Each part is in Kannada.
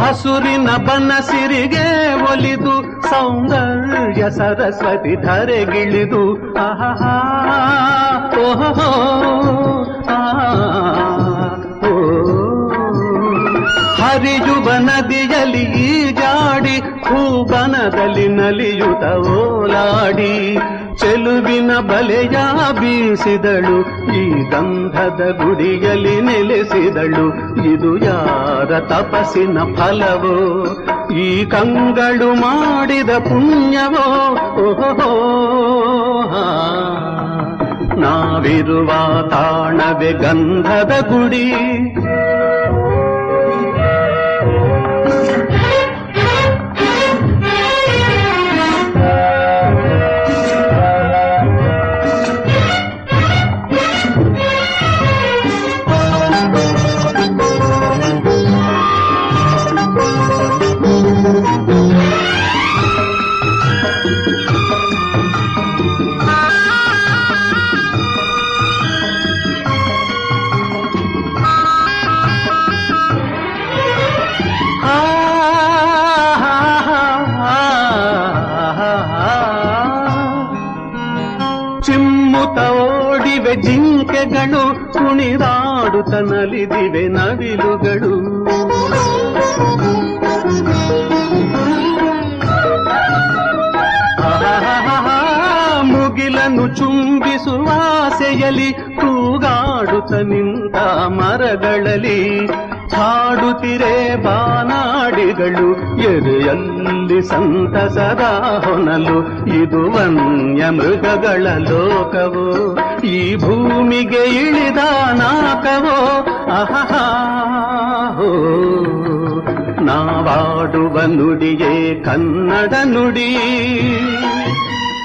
ಹಸುರಿನ ಬನಸಿರಿಗೆ ಒಲಿದು ಸೌಂದರ್ಯ ಸರಸ್ವತಿ ಧರೆಗಿಳಿದು ಆಹಾ ಓಹೋ. ಹರಿಯುವ ನದಿಯಲ್ಲಿ ಈಜಾಡಿ ಹೂಬನದಲ್ಲಿ ನಲಿಯುತ್ತ ಓಲಾಡಿ ಚೆಲುವಿನ ಬಲೆಯ ಬೀಸಿದಳು, ಈ ಗಂಧದ ಗುಡಿಯಲ್ಲಿ ನೆಲೆಸಿದಳು. ಇದು ಯಾರ ತಪಸ್ಸಿನ ಫಲವೋ? ಈ ಕಂಗಳು ಮಾಡಿದ ಪುಣ್ಯವೋ? ಓಹೋ. ನಾವಿರುವ ತಾಣವೇ ಗಂಧದ ಗುಡಿ. ಚಿಮ್ಮುತ ಓಡಿವೆ ಜಿಂಕೆಗಳು ಕುಣಿದಾಡುತ್ತ ನಲಿದಿವೆ ನವಿಲುಗಳು ಆಸೆಯಲಿ ತೂಗಾಡುತ್ತ ನಿಂತ ಮರಗಳಲ್ಲಿ ಹಾಡುತ್ತಿರೆ ಬಾನಾಡಿಗಳು ಎದೆಯಲ್ಲಿ ಸಂತಸದ ಹೊನಲು ಇದು ವನ್ಯ ಮೃಗಗಳ ಲೋಕವೋ? ಈ ಭೂಮಿಗೆ ಇಳಿದ ನಾಕವೋ? ಆಹಾ ಹೋ! ನಾವಾಡುವ ನುಡಿಯೇ ಕನ್ನಡ ನುಡಿ.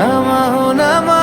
নমঃ নমঃ